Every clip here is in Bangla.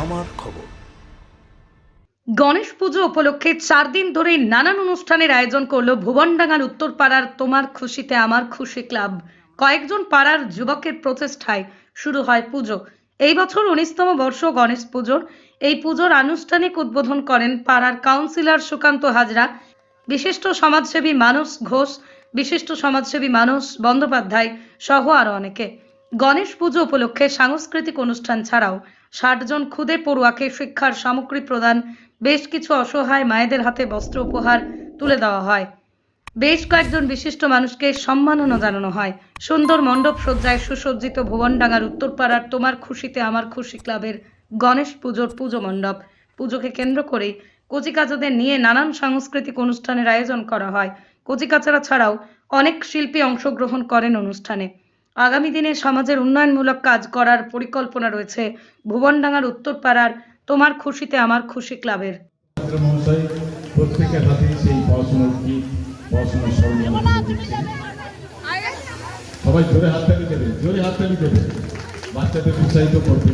আমার খবর। গণেশ পুজো উপলক্ষে চার দিন ধরেই নানান অনুষ্ঠানের আয়োজন করল ভুবনডাঙ্গার উত্তরপাড়ার তোমার খুশিতে আমার খুশি ক্লাব। কয়েকজন পাড়ার যুবকের প্রচেষ্টায় শুরু হয় পুজো। এই বছর উনিশতম বর্ষ গণেশ পুজোর। এই পুজোর আনুষ্ঠানিক উদ্বোধন করেন পাড়ার কাউন্সিলর সুকান্ত হাজরা, বিশিষ্ট সমাজসেবী মানস ঘোষ, বিশিষ্ট সমাজসেবী মানস বন্দ্যোপাধ্যায় সহ আরও অনেকে। গণেশ পুজো উপলক্ষে সাংস্কৃতিক অনুষ্ঠান ছাড়াও ষাট জন ক্ষুদে পড়ুয়াকে শিক্ষার সামগ্রী প্রদান, বেশ কিছু অসহায় মায়েদের হাতে বস্ত্র উপহার তুলে দেওয়া হয়। বেশ কয়েকজন বিশিষ্ট মানুষকে সম্মাননা জানানো হয়। সুন্দর মণ্ডপ সজ্জায় সুসজ্জিত ভুবনডাঙ্গার উত্তরপাড়ার তোমার খুশিতে আমার খুশি ক্লাবের গণেশ পুজোর পুজো মণ্ডপ। পুজোকে কেন্দ্র করে কচিকাচাদের নিয়ে নানান সাংস্কৃতিক অনুষ্ঠানের আয়োজন করা হয়। কচিকাচারা ছাড়াও অনেক শিল্পী অংশগ্রহণ করেন অনুষ্ঠানে। আগামী দিনে সমাজের উন্নয়নমূলক কাজ করার পরিকল্পনা রয়েছে ভুবনডাঙ্গার উত্তরপাড়ার তোমার খুশিতে আমার খুশি ক্লাবের। ছাত্র মহাশয় প্রত্যেকের হাতে সেই পড়াশোনার কি পড়াশোনার সবাই জোরে হাততালি দেবেন জোরে হাততালি দেবেন বাচ্চাদের উৎসাহিত সুকান্ত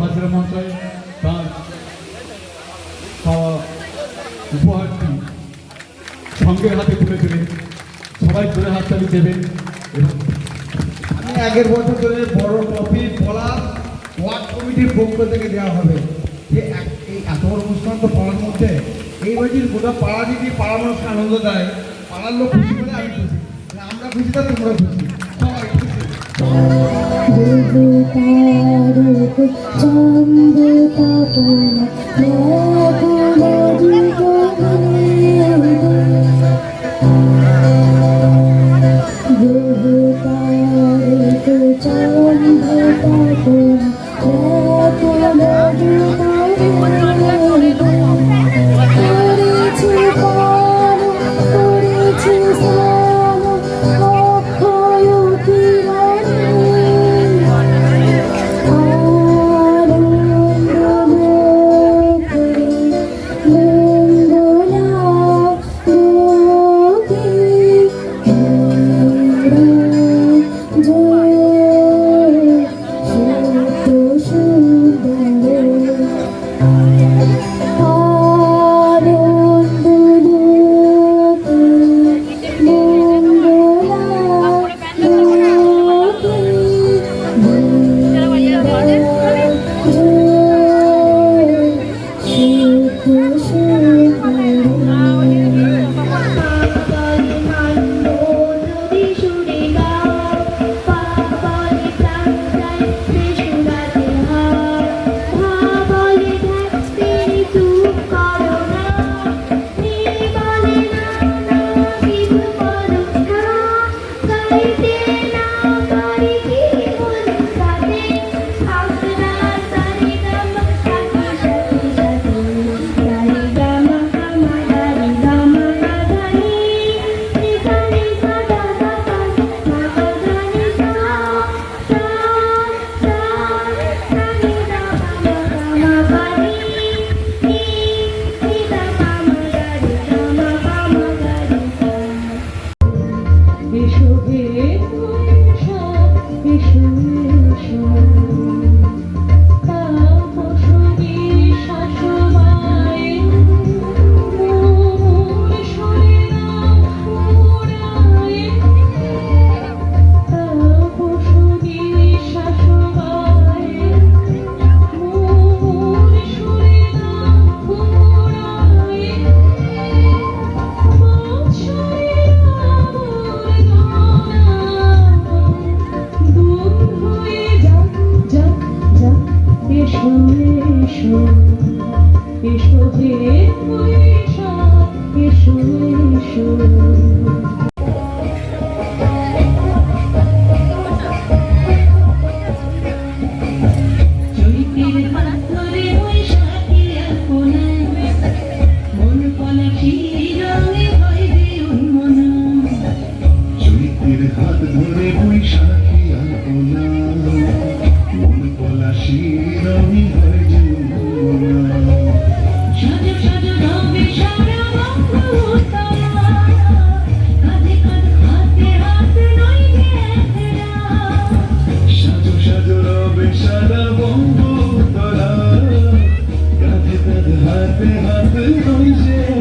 হাজরা মহাশয় তার পাওয়া উপহারটি সঙ্গের আমি আগের বছর ধরে বড় ট্রফি পলাশ ওয়ার্ড কমিটির পক্ষ থেকে দেওয়া হবে। যে এই এত বড় অনুষ্ঠান তো পাড়ার মধ্যে। এই যদি গোটা পাড়া যদি পাড়া মানুষকে আনন্দ দেয়, পাড়ার লোক খুশি হলে আমি খুশি। আমরা খুশি তা তোমরা খুশি। সবাই খুশি। হবে সারা বঙ্গ তোরা কাঁধে কাঁধ হাতে হাতে রয়েছে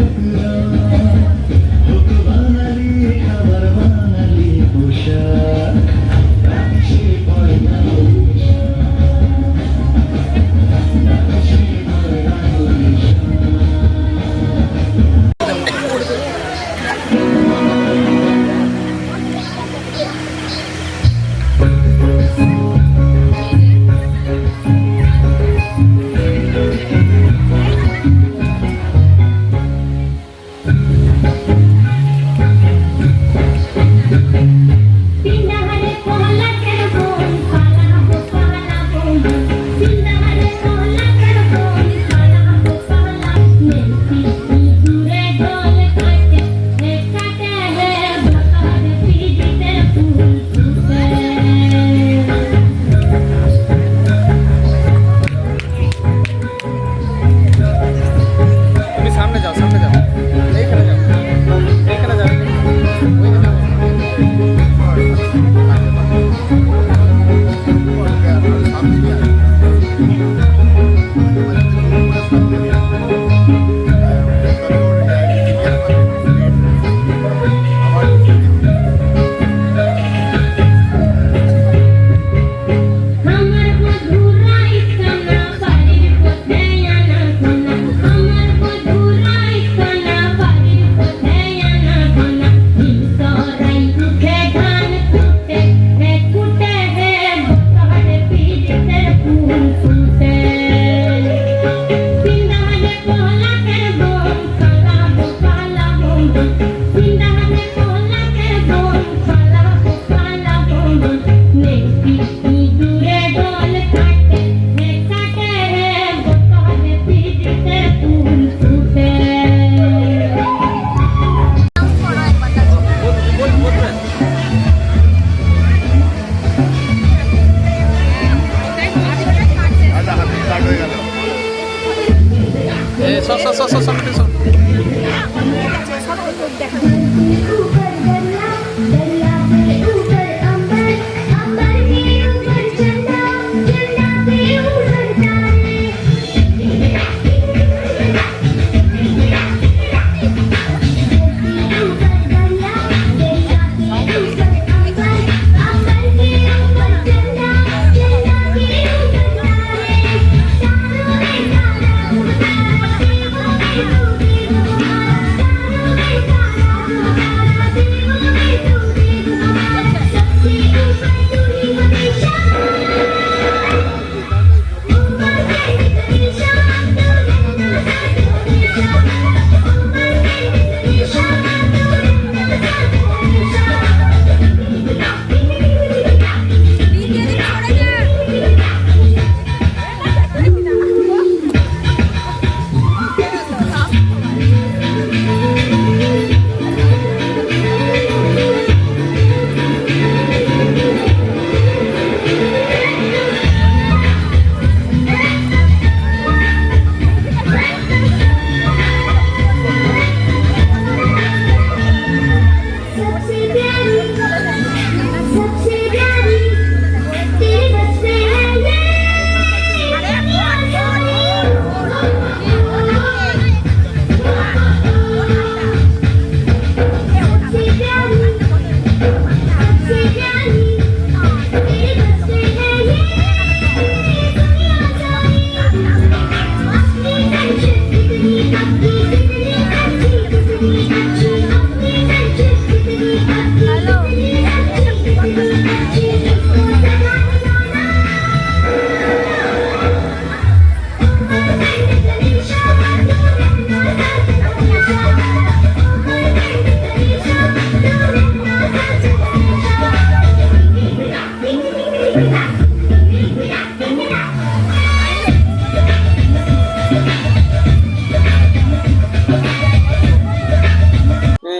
আসো আসো সামনে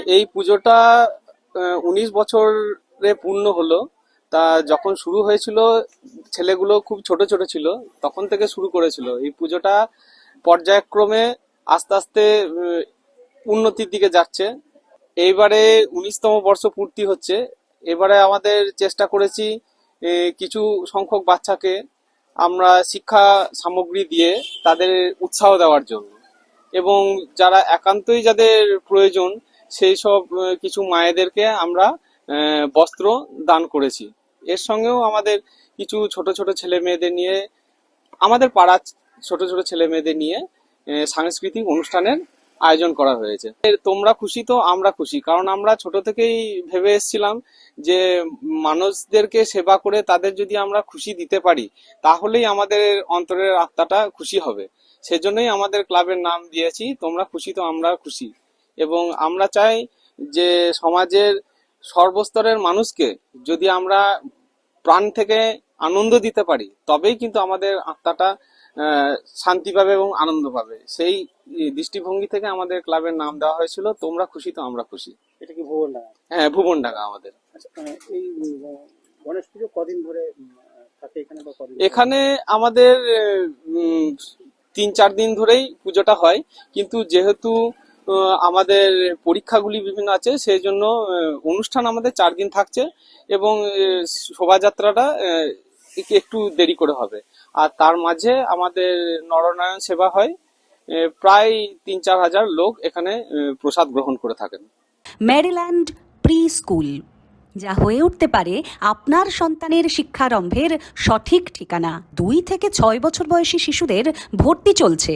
এই পুজোটা উনিশ বছরে পূর্ণ হলো। তা যখন শুরু হয়েছিল, ছেলেগুলো খুব ছোট ছোট ছিল, তখন থেকে শুরু করেছিল। এই পুজোটা পর্যায়ক্রমে আস্তে আস্তে উন্নতির দিকে যাচ্ছে। এইবারে উনিশতম বর্ষ পূর্তি হচ্ছে। এবারে আমাদের চেষ্টা করেছি কিছু সংখ্যক বাচ্চাকে আমরা শিক্ষা সামগ্রী দিয়ে তাদের উৎসাহ দেওয়ার জন্য। এবং যারা একান্তই যাদের প্রয়োজন সেই সব কিছু মায়েদেরকে আমরা বস্ত্র দান করেছি। এর সঙ্গেও আমাদের কিছু ছোট ছোট ছেলে মেয়েদের নিয়ে, আমাদের পাড়ার ছোট ছোট ছেলে মেয়েদের নিয়ে সাংস্কৃতিক অনুষ্ঠানের আয়োজন করা হয়েছে। তোমরা খুশি তো আমরা খুশি, কারণ আমরা ছোট থেকেই ভেবে এসেছিলাম যে মানুষদেরকে সেবা করে তাদের যদি আমরা খুশি দিতে পারি, তাহলেই আমাদের অন্তরের আত্মাটা খুশি হবে। সেজন্যই আমাদের ক্লাবের নাম দিয়েছি, তোমরা খুশি তো আমরা খুশি। এবং আমরা চাই যে সমাজের সর্বস্তরের মানুষকে যদি আমরা প্রাণ থেকে আনন্দ দিতে পারি তবেই কিন্তু আমাদের আত্মাটা শান্তি পাবে এবং আনন্দ পাবে। সেই দৃষ্টিভঙ্গি থেকে আমাদের ক্লাবের নাম দেওয়া হয়েছিল তোমরা খুশি তো আমরা খুশি। এটা কি ভুবন ডাঙা হ্যাঁ ভুবন ডাঙ্গা আমাদের। আচ্ছা এই গণেশ পুজো কদিন ধরে এখানে আমাদের তিন চার দিন ধরেই পুজোটা হয় কিন্তু যেহেতু আমাদের পরীক্ষাগুলি বিভিন্ন আছে, সেই জন্য অনুষ্ঠান আমাদের চার দিন থাকছে এবং শোভাযাত্রাটা একটু দেরি করে হবে। আর তার মাঝে আমাদের নরনারায়ণ সেবা হয় প্রায় তিন চার হাজার লোক এখানে প্রসাদ গ্রহণ করে থাকেন। ম্যারিল্যান্ড প্রি স্কুল যা হয়ে উঠতে পারে আপনার সন্তানের শিক্ষারম্ভের সঠিক ঠিকানা। দুই থেকে ছয় বছর বয়সী শিশুদের ভর্তি চলছে।